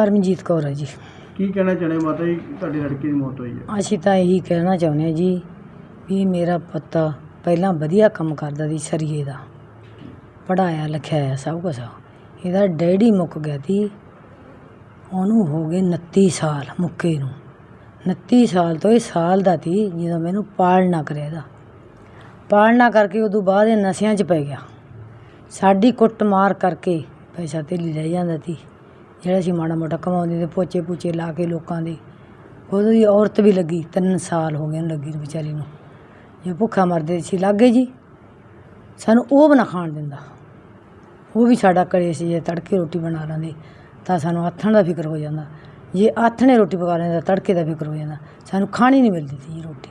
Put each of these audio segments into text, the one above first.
ਪਰਮਜੀਤ ਕੌਰ ਹੈ ਜੀ। ਕੀ ਕਹਿਣਾ ਚਾਹੁੰਦੇ ਹੋ ਮਾਤਾ ਜੀ? ਤੁਹਾਡੀ ਲੜਕੀ ਦੀ ਮੌਤ ਹੋਈ ਹੈ। ਅਸੀਂ ਤਾਂ ਇਹੀ ਕਹਿਣਾ ਚਾਹੁੰਦੇ ਹਾਂ ਜੀ ਵੀ ਮੇਰਾ ਪੁੱਤ ਪਹਿਲਾਂ ਵਧੀਆ ਕੰਮ ਕਰਦਾ ਸੀ ਸਰੀਏ ਦਾ। ਪੜਾਇਆ ਲਿਖਿਆ ਆ ਸਭ ਕੁਛ ਇਹਦਾ ਡੈਡੀ ਮੁੱਕ ਗਿਆ ਸੀ। ਉਹਨੂੰ ਹੋ ਗਏ 29 ਸਾਲ ਮੁੱਕੇ ਨੂੰ। 29 ਸਾਲ ਤੋਂ ਇਹ ਸਾਲ ਦਾ ਸੀ ਜਦੋਂ ਮੈਨੂੰ ਪਾਲਣਾ ਕਰਿਆ ਇਹਦਾ। ਪਾਲਣਾ ਕਰਕੇ ਉਦੋਂ ਬਾਅਦ ਇਹ ਨਸ਼ਿਆਂ 'ਚ ਪੈ ਗਿਆ। ਸਾਡੀ ਕੁੱਟ ਮਾਰ ਕਰਕੇ ਪੈਸਾ ਧੇਲੀ ਲੈ ਜਾਂਦਾ ਸੀ। ਜਿਹੜਾ ਅਸੀਂ ਮਾੜਾ ਮੋਟਾ ਕਮਾਉਂਦੇ ਤੇ ਪੋਚੇ ਪੂਚੇ ਲਾ ਕੇ ਲੋਕਾਂ ਦੇ ਉਹਦੀ ਔਰਤ ਵੀ ਲੱਗੀ, ਤਿੰਨ ਸਾਲ ਹੋ ਗਏ ਨੇ ਲੱਗੀ ਨੂੰ ਵਿਚਾਰੀ ਨੂੰ। ਜੇ ਭੁੱਖਾ ਮਰਦੇ ਸੀ ਲੱਗੇ ਜੀ, ਸਾਨੂੰ ਉਹ ਬਣਾ ਖਾਣ ਦਿੰਦਾ। ਉਹ ਵੀ ਸਾਡਾ ਕਰੇ ਸੀ, ਜੇ ਤੜਕੇ ਰੋਟੀ ਬਣਾ ਲੈਂਦੇ ਤਾਂ ਸਾਨੂੰ ਆਥਣ ਦਾ ਫਿਕਰ ਹੋ ਜਾਂਦਾ। ਜੇ ਆਥਣੇ ਰੋਟੀ ਪਕਾ ਲੈਂਦੇ ਤਾਂ ਤੜਕੇ ਦਾ ਫਿਕਰ ਹੋ ਜਾਂਦਾ। ਸਾਨੂੰ ਖਾਣੀ ਨਹੀਂ ਮਿਲਦੀ ਸੀ ਜੀ ਰੋਟੀ,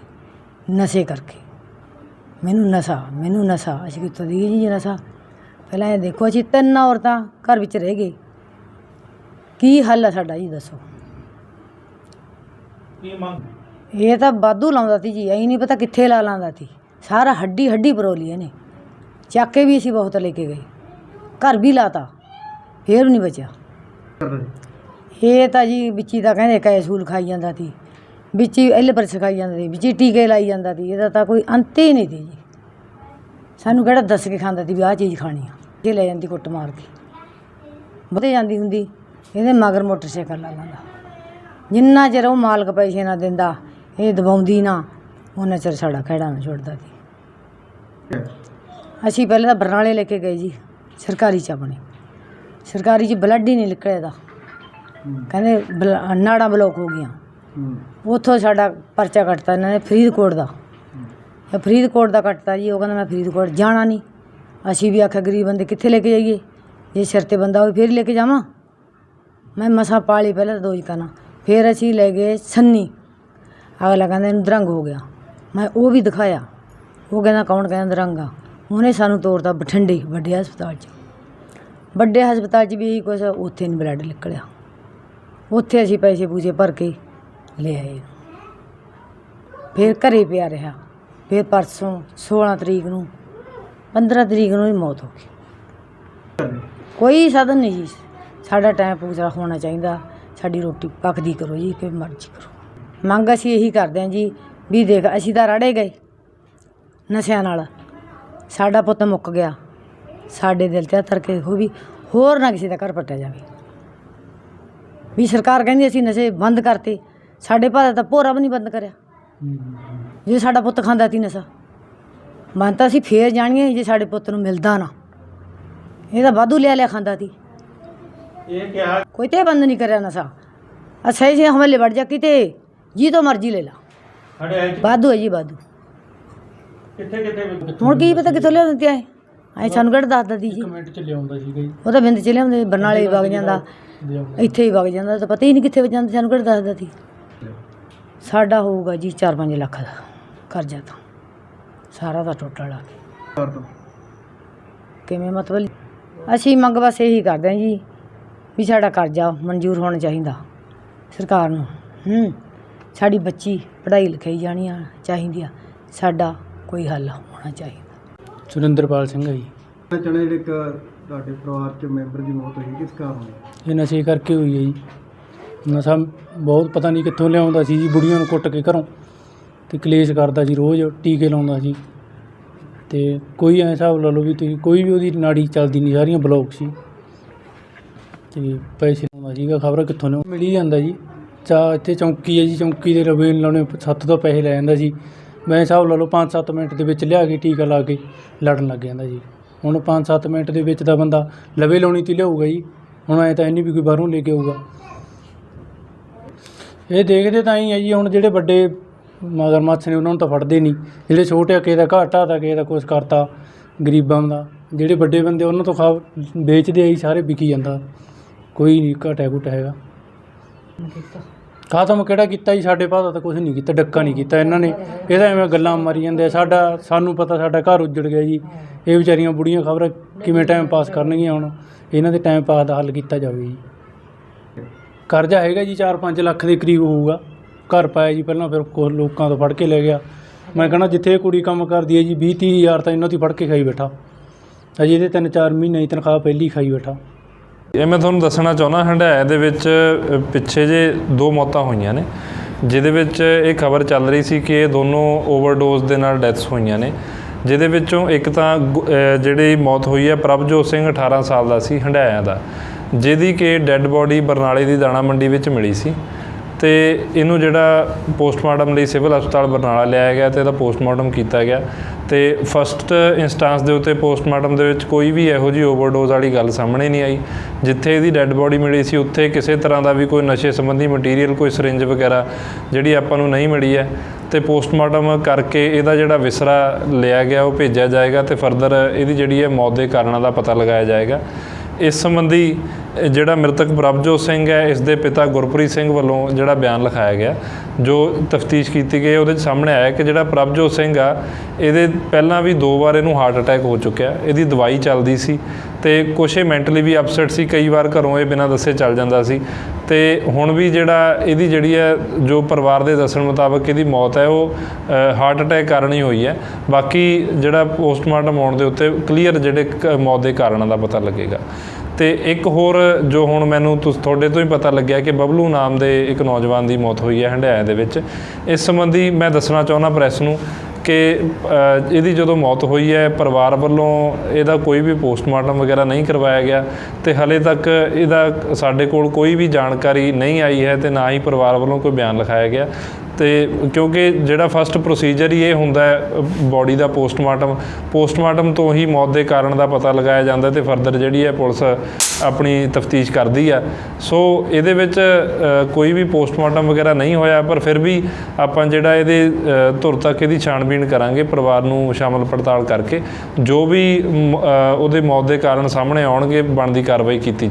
ਨਸ਼ੇ ਕਰਕੇ। ਮੈਨੂੰ ਨਸ਼ਾ ਮੈਨੂੰ ਨਸ਼ਾ, ਅਸੀਂ ਕਿੱਥੋਂ ਦੀ ਜੀ ਇਹ ਨਸ਼ਾ? ਪਹਿਲਾਂ ਇਹ ਦੇਖੋ, ਅਸੀਂ ਤਿੰਨ ਔਰਤਾਂ ਘਰ ਵਿੱਚ ਰਹਿ ਗਏ। ਕੀ ਹੱਲ ਹੈ ਸਾਡਾ ਜੀ ਦੱਸੋ। ਕੀ ਮੰਗ? ਇਹ ਤਾਂ ਵਾਧੂ ਲਾਉਂਦਾ ਸੀ ਜੀ ਐਂ ਨਹੀਂ ਪਤਾ ਕਿੱਥੇ ਲਾ ਲਾਂਦਾ ਸੀ। ਸਾਰਾ ਹੱਡੀ ਹੱਡੀ ਪਰੋਲੀ ਇਹਨੇ। ਚੱਕ ਕੇ ਵੀ ਅਸੀਂ ਬਹੁਤ ਲੈ ਕੇ ਗਏ। ਘਰ ਵੀ ਲਾਤਾ ਫੇਰ ਵੀ ਨਹੀਂ ਬਚਿਆ। ਇਹ ਤਾਂ ਜੀ ਵਿੱਚੀ ਤਾਂ ਕਹਿੰਦੇ ਕੈਸੂਲ ਖਾਈ ਜਾਂਦਾ ਸੀ। ਵਿੱਚੀ ਐਲ ਪਰ ਸਿਖਾਈ ਜਾਂਦਾ ਸੀ ਵਿੱਚੀ ਟੀਕੇ ਲਾਈ ਜਾਂਦਾ ਸੀ। ਇਹਦਾ ਤਾਂ ਕੋਈ ਅੰਤ ਹੀ ਨਹੀਂ ਸੀ ਜੀ। ਸਾਨੂੰ ਕਿਹੜਾ ਦੱਸ ਕੇ ਖਾਂਦਾ ਸੀ ਵੀ ਆਹ ਚੀਜ਼ ਖਾਣੀ ਆ। ਇਹ ਲੈ ਜਾਂਦੀ ਕੁੱਟ ਮਾਰ ਕੇ। ਵਧੇ ਜਾਂਦੀ ਹੁੰਦੀ। ਇਹਦੇ ਮਗਰ ਮੋਟਰਸਾਈਕਲ ਲਾ ਲੈਂਦਾ। ਜਿੰਨਾ ਚਿਰ ਉਹ ਮਾਲਕ ਪੈਸੇ ਨਾ ਦਿੰਦਾ, ਇਹ ਦਬਾਉਂਦੀ ਨਾ, ਉਹਨਾਂ ਚਿਰ ਸਾਡਾ ਖਹਿੜਾ ਨਾ ਛੁੱਟਦਾ ਸੀ। ਅਸੀਂ ਪਹਿਲਾਂ ਤਾਂ ਬਰਨਾਲੇ ਲੈ ਕੇ ਗਏ ਜੀ, ਸਰਕਾਰੀ ਚ ਆਪਣੇ। ਸਰਕਾਰੀ ਚ ਬਲੱਡ ਹੀ ਨਹੀਂ ਨਿਕਲਿਆ ਇਹਦਾ। ਕਹਿੰਦੇ ਬਲ- ਨਾੜਾਂ ਬਲੋਕ ਹੋ ਗਈਆਂ। ਉੱਥੋਂ ਸਾਡਾ ਪਰਚਾ ਕੱਟਤਾ ਇਹਨਾਂ ਨੇ ਫਰੀਦਕੋਟ ਦਾ। ਫਰੀਦਕੋਟ ਦਾ ਕੱਟਤਾ ਜੀ, ਉਹ ਕਹਿੰਦਾ ਮੈਂ ਫਰੀਦਕੋਟ ਜਾਣਾ ਨਹੀਂ। ਅਸੀਂ ਵੀ ਆਖਿਆ, ਗਰੀਬ ਬੰਦੇ ਕਿੱਥੇ ਲੈ ਕੇ ਜਾਈਏ? ਜੇ ਸਿਰ ਤੇ ਬੰਦਾ ਹੋਵੇ, ਫਿਰ ਲੈ ਕੇ ਜਾਵਾਂ। ਮੈਂ ਮਸਾ ਪਾਲੀ ਪਹਿਲਾਂ ਤਾਂ ਦੋ ਹੀ ਕਨਾ ਫਿਰ ਅਸੀਂ ਲੈ ਗਏ ਸੰਨੀ। ਅਗਲਾ ਕਹਿੰਦਾ ਇਹਨੂੰ ਦਰੰਗ ਹੋ ਗਿਆ। ਮੈਂ ਉਹ ਵੀ ਦਿਖਾਇਆ। ਉਹ ਕਹਿੰਦਾ ਕੌਣ? ਕਹਿੰਦਾ ਦਰੰਗ ਆ। ਉਹਨੇ ਸਾਨੂੰ ਤੋਰਤਾ ਬਠਿੰਡੇ, ਵੱਡੇ ਹਸਪਤਾਲ 'ਚ। ਵੱਡੇ ਹਸਪਤਾਲ 'ਚ ਵੀ ਇਹੀ ਕੁਛ ਉੱਥੇ ਨਹੀਂ ਬਲੱਡ ਨਿਕਲਿਆ। ਉੱਥੇ ਅਸੀਂ ਪੈਸੇ ਪੂਸੇ ਭਰ ਕੇ ਲੈ ਆਏ। ਫਿਰ ਘਰੇ ਪਿਆ ਰਿਹਾ। ਫਿਰ ਪਰਸੋਂ 16 ਤਰੀਕ ਨੂੰ 15 ਤਰੀਕ ਨੂੰ ਹੀ ਮੌਤ ਹੋ ਗਈ। ਕੋਈ ਸਾਧਨ ਨਹੀਂ ਜੀ ਸਾਡਾ ਟਾਈਮ ਪੂਰਾ ਹੋਣਾ ਚਾਹੀਦਾ। ਸਾਡੀ ਰੋਟੀ ਪੱਕਦੀ ਕਰੋ ਜੀ ਕਿ ਮਰਜ਼ੀ ਕਰੋ। ਮੰਗ ਅਸੀਂ ਇਹੀ ਕਰਦੇ ਹਾਂ ਜੀ ਵੀ ਦੇਖ, ਅਸੀਂ ਤਾਂ ਰੜੇ ਗਏ ਨਸ਼ਿਆਂ ਨਾਲ। ਸਾਡਾ ਪੁੱਤ ਮੁੱਕ ਗਿਆ। ਸਾਡੇ ਦਿਲ ਤੇ ਹੱਥ ਰੱਖ ਕੇ ਦੇਖੋ ਵੀ ਹੋਰ ਨਾ ਕਿਸੇ ਦਾ ਘਰ ਪੱਟਿਆ ਜਾਵੇ। ਵੀ ਸਰਕਾਰ ਕਹਿੰਦੀ ਅਸੀਂ ਨਸ਼ੇ ਬੰਦ ਕਰਤੇ। ਸਾਡੇ ਭਾਰਤ ਤਾਂ ਭੋਰਾ ਵੀ ਨਹੀਂ ਬੰਦ ਕਰਿਆ। ਜੇ ਸਾਡਾ ਪੁੱਤ ਖਾਂਦਾ ਤੀ ਨਸ਼ਾ, ਮੰਨ ਤਾਂ ਅਸੀਂ ਫੇਰ ਜਾਣੀਏ ਜੇ ਸਾਡੇ ਪੁੱਤ ਨੂੰ ਮਿਲਦਾ ਨਾ। ਇਹ ਤਾਂ ਵਾਧੂ ਲਿਆ ਲਿਆ ਖਾਂਦਾ ਤੀ ਕੋਈ ਤੇ ਬੰਦ ਨਹੀਂ ਕਰਿਆ ਨਸ਼ਾ। ਅੱਛਾ ਜੀ ਹਮਲੇ ਵੜ ਜਾ ਕਿਤੇ। ਜੀ ਤੋਂ ਮਰਜ਼ੀ ਲੈ ਲਾ। ਆਏ ਵਾਧੂ ਹੈ ਜੀ ਵਾਧੂ। ਕਿੱਥੇ ਕਿੱਥੇ ਹੁਣ ਕੀ ਪਤਾ ਕਿੱਥੋਂ ਲਿਆਉਂਦੇ ਆਏ। ਐ ਸਾਨੂੰ ਕਿਹੜਾ ਦੱਸਦਾ ਦੀ ਜੀ। ਕਮੈਂਟ ਚ ਲਿਆਉਂਦਾ ਸੀਗਾ ਜੀ। ਉਹ ਤਾਂ ਬਿੰਦ ਚ ਲਿਆਉਂਦੇ ਬਰਨਾਲੇ ਵਗ ਜਾਂਦਾ। ਇੱਥੇ ਹੀ ਵਗ ਜਾਂਦਾ ਤਾਂ ਪਤਾ ਹੀ ਨਹੀਂ ਕਿੱਥੇ ਵਗ ਜਾਂਦਾ ਸਾਨੂੰ ਕਿਹੜਾ ਦੱਸਦਾ ਸੀ। ਸਾਡਾ ਹੋਊਗਾ ਜੀ 4-5 ਲੱਖ ਦਾ ਕਰਜ਼ਾ ਤਾਂ। ਸਾਰਾ ਦਾ ਟੋਟਲ ਆ ਕਿਵੇਂ ਮਤਲਬ? ਅਸੀਂ ਮੰਗ ਬਸ ਇਹੀ ਕਰਦੇ ਹਾਂ ਜੀ। ਵੀ ਸਾਡਾ ਕਰਜ਼ਾ ਮਨਜ਼ੂਰ ਹੋਣਾ ਚਾਹੀਦਾ ਸਰਕਾਰ ਨੂੰ। ਹੂੰ ਸਾਡੀ ਬੱਚੀ ਪੜ੍ਹਾਈ ਲਿਖਾਈ ਜਾਣੀ ਆ ਚਾਹੀਦੀ ਆ। ਸਾਡਾ ਕੋਈ ਹੱਲ ਹੋਣਾ ਚਾਹੀਦਾ। ਸੁਰਿੰਦਰਪਾਲ ਸਿੰਘ ਹੈ ਜੀ। ਚਾਹੁੰਦਾ ਜਿਹੜੇ ਇੱਕ ਤੁਹਾਡੇ ਪਰਿਵਾਰ ਚ ਮੈਂਬਰ ਦੀ ਮੌਤ ਹੋਈ ਕਿਸ ਕਾਰਨ ਹੋਈ? ਇਹ ਨਸ਼ੇ ਕਰਕੇ ਹੋਈ ਹੈ ਜੀ। ਨਸ਼ਾ ਬਹੁਤ ਪਤਾ ਨਹੀਂ ਕਿੱਥੋਂ ਲਿਆਉਂਦਾ ਸੀ ਜੀ ਬੁੜੀਆਂ ਨੂੰ ਕੁੱਟ ਕੇ ਘਰੋਂ। ਤੇ ਕਲੇਸ਼ ਕਰਦਾ ਸੀ ਰੋਜ਼ ਟੀਕੇ ਲਾਉਂਦਾ ਸੀ। ਤੇ ਕੋਈ ਐਂ ਹਿਸਾਬ ਲਾ ਲਓ ਵੀ ਤੁਸੀਂ ਕੋਈ ਵੀ ਉਹਦੀ ਨਾੜੀ ਚੱਲਦੀ ਨਹੀਂ ਸਾਰੀਆਂ ਬਲੌਕ ਸੀ। ਤੇ ਪੈਸੇ ਲਾਉਂਦਾ ਸੀਗਾ, ਖਬਰ ਕਿੱਥੋਂ ਲਿਆਉਂ ਮਿਲ ਹੀ ਜਾਂਦਾ ਜੀ। ਚਾ ਇੱਥੇ ਚੌਂਕੀ ਹੈ ਜੀ, ਚੌਂਕੀ ਦੇ ਰਵੇ ਲਾਉਣੇ ਸੱਤ ਤੋਂ ਪੈਸੇ ਲੈ ਜਾਂਦਾ ਜੀ ਮੈਂ ਹਿਸਾਬ ਲਾ ਲਓ 5-7 ਮਿੰਟ ਦੇ ਵਿੱਚ ਲਿਆ ਕੇ ਟੀਕਾ ਲਾ ਕੇ ਲੜਨ ਲੱਗ ਜਾਂਦਾ ਜੀ। ਹੁਣ 5-7 ਮਿੰਟ ਦੇ ਵਿੱਚ ਤਾਂ ਬੰਦਾ ਲਵੇ ਲਾਉਣੀ ਤੇ ਲਿਆਊਗਾ ਜੀ। ਹੁਣ ਐ ਤਾਂ ਇੰਨੀ ਵੀ ਕੋਈ ਬਾਹਰੋਂ ਲੈ ਕੇ ਆਊਗਾ। ਇਹ ਦੇਖਦੇ ਤਾਂ ਹੀ ਹੈ ਜੀ, ਹੁਣ ਜਿਹੜੇ ਵੱਡੇ ਮਗਰਮੱਛ ਨੇ ਉਹਨਾਂ ਨੂੰ ਤਾਂ ਫੜਦੇ ਨਹੀਂ। ਜਿਹੜੇ ਛੋਟੇ ਆ, ਕਿਸੇ ਦਾ ਘਾਟਾ ਤਾਂ, ਕਿਸੇ ਦਾ ਕੁਛ ਕਰਤਾ ਗਰੀਬਾਂ ਦਾ। ਜਿਹੜੇ ਵੱਡੇ ਬੰਦੇ ਉਹਨਾਂ ਤੋਂ ਖਾ ਵੇਚਦੇ ਆ ਜੀ, ਸਾਰੇ ਵਿਕੀ ਜਾਂਦਾ। ਕੋਈ ਨਹੀਂ ਘਾਟਾ ਘੁਟਾ ਹੈਗਾ। ਖਾਤਮ ਕਿਹੜਾ ਕੀਤਾ ਜੀ? ਸਾਡੇ ਭਾਅ ਦਾ ਤਾਂ ਕੁਝ ਨਹੀਂ ਕੀਤਾ, ਡੱਕਾ ਨਹੀਂ ਕੀਤਾ ਇਹਨਾਂ ਨੇ। ਇਹਦਾ ਐਵੇਂ ਗੱਲਾਂ ਮਾਰੀ ਜਾਂਦੇ ਆ। ਸਾਡਾ, ਸਾਨੂੰ ਪਤਾ ਸਾਡਾ ਘਰ ਉੱਜੜ ਗਿਆ ਜੀ। ਇਹ ਵਿਚਾਰੀਆਂ ਬੁੜੀਆਂ ਖਬਰ ਕਿਵੇਂ ਟਾਈਮ ਪਾਸ ਕਰਨਗੀਆਂ ਹੁਣ? ਇਹਨਾਂ ਦੇ ਟਾਈਮ ਪਾਸ ਦਾ ਹੱਲ ਕੀਤਾ ਜਾਵੇ ਜੀ। ਕਰਜ਼ਾ ਹੈਗਾ ਜੀ 4-5 ਲੱਖ ਦੇ ਕਰੀਬ ਹੋਊਗਾ। ਘਰ ਪਾਇਆ ਜੀ ਪਹਿਲਾਂ, ਫਿਰ ਕੁਛ ਲੋਕਾਂ ਤੋਂ ਫੜ ਕੇ ਲੈ ਗਿਆ। ਮੈਂ ਕਹਿੰਦਾ ਜਿੱਥੇ ਇਹ ਕੁੜੀ ਕੰਮ ਕਰਦੀ ਹੈ ਜੀ 20-30 ਹਜ਼ਾਰ ਤਾਂ ਇਹਨਾਂ ਤੋਂ ਹੀ ਫੜ ਕੇ ਖਾਈ ਬੈਠਾ। ਅਜੇ ਇਹਦੇ 3-4 ਮਹੀਨੇ ਦੀ ਤਨਖਾਹ ਪਹਿਲੀ ਖਾਈ ਬੈਠਾ। ਇਹ ਮੈਂ ਤੁਹਾਨੂੰ ਦੱਸਣਾ ਚਾਹੁੰਦਾ ਹੰਡਾਇਆ ਦੇ ਵਿੱਚ ਪਿੱਛੇ ਜੇ ਦੋ ਮੌਤਾਂ ਹੋਈਆਂ ਨੇ, ਜਿਹਦੇ ਵਿੱਚ ਇਹ ਖਬਰ ਚੱਲ ਰਹੀ ਸੀ ਕਿ ਇਹ ਦੋਨੋਂ ਓਵਰਡੋਜ਼ ਦੇ ਨਾਲ ਡੈਥਸ ਹੋਈਆਂ ਨੇ। ਜਿਹਦੇ ਵਿੱਚੋਂ ਇੱਕ ਤਾਂ ਗੁ- ਜਿਹੜੀ ਮੌਤ ਹੋਈ ਹੈ, ਪ੍ਰਭਜੋਤ ਸਿੰਘ 18 ਸਾਲ ਦਾ ਸੀ ਹੰਡਾਇਆ ਦਾ, ਜਿਹਦੀ ਕਿ ਡੈੱਡ ਬੋਡੀ ਬਰਨਾਲੇ ਦੀ ਦਾਣਾ ਮੰਡੀ ਵਿੱਚ ਮਿਲੀ ਸੀ। ਤੇ ਇਹਨੂੰ ਜਿਹੜਾ ਪੋਸਟਮਾਰਟਮ ਲਈ ਸਿਵਲ ਹਸਪਤਾਲ ਬਰਨਾਲਾ ਲਿਆਇਆ ਗਿਆ ਤੇ ਇਹਦਾ ਪੋਸਟਮਾਰਟਮ ਕੀਤਾ ਗਿਆ। ਤੇ ਫਸਟ ਇੰਸਟੈਂਸ ਦੇ ਉੱਤੇ ਪੋਸਟਮਾਰਟਮ ਦੇ ਵਿੱਚ ਕੋਈ ਵੀ ਇਹੋ ਜਿਹੀ ਓਵਰਡੋਜ਼ ਵਾਲੀ ਗੱਲ ਸਾਹਮਣੇ ਨਹੀਂ ਆਈ। ਜਿੱਥੇ ਇਹਦੀ ਡੈੱਡ ਬੋਡੀ ਮਿਲੀ ਸੀ, ਉੱਥੇ ਕਿਸੇ ਤਰ੍ਹਾਂ ਦਾ ਵੀ ਕੋਈ ਨਸ਼ੇ ਸੰਬੰਧੀ ਮਟੀਰੀਅਲ ਕੋਈ ਸਿਰਿੰਜ ਵਗੈਰਾ ਜਿਹੜੀ ਆਪਾਂ ਨੂੰ ਨਹੀਂ ਮਿਲੀ ਹੈ। ਤੇ ਪੋਸਟਮਾਰਟਮ ਕਰਕੇ ਇਹਦਾ ਜਿਹੜਾ ਵਿਸਰਾ ਲਿਆ ਗਿਆ, ਉਹ ਭੇਜਿਆ ਜਾਏਗਾ ਤੇ ਫਰਦਰ ਇਹਦੀ ਜਿਹੜੀ ਹੈ ਮੌਤ ਦੇ ਕਾਰਨਾਂ ਦਾ ਪਤਾ ਲਗਾਇਆ ਜਾਏਗਾ। ਇਸ ਸੰਬੰਧੀ ਜਿਹੜਾ ਮ੍ਰਿਤਕ ਪ੍ਰਭਜੋਤ ਸਿੰਘ ਹੈ, ਇਸ ਦੇ ਪਿਤਾ ਗੁਰਪ੍ਰੀਤ ਸਿੰਘ ਵੱਲੋਂ ਜਿਹੜਾ ਬਿਆਨ ਲਿਖਾਇਆ ਗਿਆ। ਜੋ ਤਫਤੀਸ਼ ਕੀਤੀ ਗਈ ਉਹਦੇ 'ਚ ਸਾਹਮਣੇ ਆਇਆ ਕਿ ਜਿਹੜਾ ਪ੍ਰਭਜੋਤ ਸਿੰਘ ਆ, ਇਹਦੇ ਪਹਿਲਾਂ ਵੀ ਦੋ ਵਾਰ ਇਹਨੂੰ ਹਾਰਟ ਅਟੈਕ ਹੋ ਚੁੱਕਿਆ। ਇਹਦੀ ਦਵਾਈ ਚੱਲਦੀ ਸੀ ਤੇ ਕੁਛ ਇਹ ਮੈਂਟਲੀ ਵੀ ਅਪਸੈਟ ਸੀ, ਕਈ ਵਾਰ ਘਰੋਂ ਇਹ ਬਿਨਾਂ ਦੱਸੇ ਚੱਲ ਜਾਂਦਾ ਸੀ। ਤੇ ਹੁਣ ਵੀ ਜਿਹੜਾ ਇਹਦੀ ਜਿਹੜੀ ਹੈ, ਜੋ ਪਰਿਵਾਰ ਦੇ ਦੱਸਣ ਮੁਤਾਬਕ ਇਹਦੀ ਮੌਤ ਹੈ, ਉਹ ਹਾਰਟ ਅਟੈਕ ਕਾਰਨ ਹੀ ਹੋਈ ਹੈ। ਬਾਕੀ ਜਿਹੜਾ ਪੋਸਟਮਾਰਟਮ ਆਉਣ ਦੇ ਉੱਤੇ ਕਲੀਅਰ ਜਿਹੜੇ ਕ- ਮੌਤ ਦੇ ਕਾਰਨਾਂ ਦਾ ਪਤਾ ਲੱਗੇਗਾ। ਤੇ ਇੱਕ ਹੋਰ ਜੋ ਹੁਣ ਮੈਨੂੰ ਤੁਸ, ਤੁਹਾਡੇ ਤੋਂ ਹੀ ਪਤਾ ਲੱਗਿਆ ਕਿ ਬਬਲੂ ਨਾਮ ਦੇ ਇੱਕ ਨੌਜਵਾਨ ਦੀ ਮੌਤ ਹੋਈ ਹੈ ਹੰਡਿਆਇਆ ਦੇ ਵਿੱਚ। ਇਸ ਸੰਬੰਧੀ ਮੈਂ ਦੱਸਣਾ ਚਾਹੁੰਦਾ ਪ੍ਰੈਸ ਨੂੰ ਕਿ ਇਹਦੀ ਜਦੋਂ ਮੌਤ ਹੋਈ ਹੈ, ਪਰਿਵਾਰ ਵੱਲੋਂ ਇਹਦਾ ਕੋਈ ਵੀ ਪੋਸਟਮਾਰਟਮ ਵਗੈਰਾ ਨਹੀਂ ਕਰਵਾਇਆ ਗਿਆ ਤੇ ਹਲੇ ਤੱਕ ਇਹਦਾ ਸਾਡੇ ਕੋਲ ਕੋਈ ਵੀ ਜਾਣਕਾਰੀ ਨਹੀਂ ਆਈ ਹੈ ਤੇ ਨਾ ਹੀ ਪਰਿਵਾਰ ਵੱਲੋਂ ਕੋਈ ਬਿਆਨ ਲਿਖਾਇਆ ਗਿਆ। ਤੇ ਕਿਉਂਕਿ ਜਿਹੜਾ ਫਸਟ ਪ੍ਰੋਸੀਜਰ ਹੀ ਇਹ ਹੁੰਦਾ ਹੈ ਬਾਡੀ ਦਾ ਪੋਸਟਮਾਰਟਮ ਪੋਸਟਮਾਰਟਮ ਤੋਂ ਹੀ ਮੌਤ ਦੇ ਕਾਰਨ ਦਾ ਪਤਾ ਲਗਾਇਆ ਜਾਂਦਾ ਤੇ ਫਰਦਰ ਜਿਹੜੀ ਹੈ ਪੁਲਿਸ ਆਪਣੀ ਤਫਤੀਸ਼ ਕਰਦੀ ਆ ਸੋ ਇਹਦੇ ਵਿੱਚ ਕੋਈ ਵੀ ਪੋਸਟਮਾਰਟਮ ਵਗੈਰਾ ਨਹੀਂ ਹੋਇਆ, ਪਰ ਫਿਰ ਵੀ ਆਪਾਂ ਜਿਹੜਾ ਇਹਦੇ ਧੁਰ ਤੱਕ ਇਹਦੀ ਛਾਣਬੀਣ ਕਰਾਂਗੇ, ਪਰਿਵਾਰ ਨੂੰ ਸ਼ਾਮਲ ਪੜਤਾਲ ਕਰਕੇ, ਜੋ ਵੀ ਉਹਦੇ ਮੌਤ ਦੇ ਕਾਰਨ ਸਾਹਮਣੇ ਆਉਣਗੇ, ਬਣਦੀ ਕਾਰਵਾਈ ਕੀਤੀ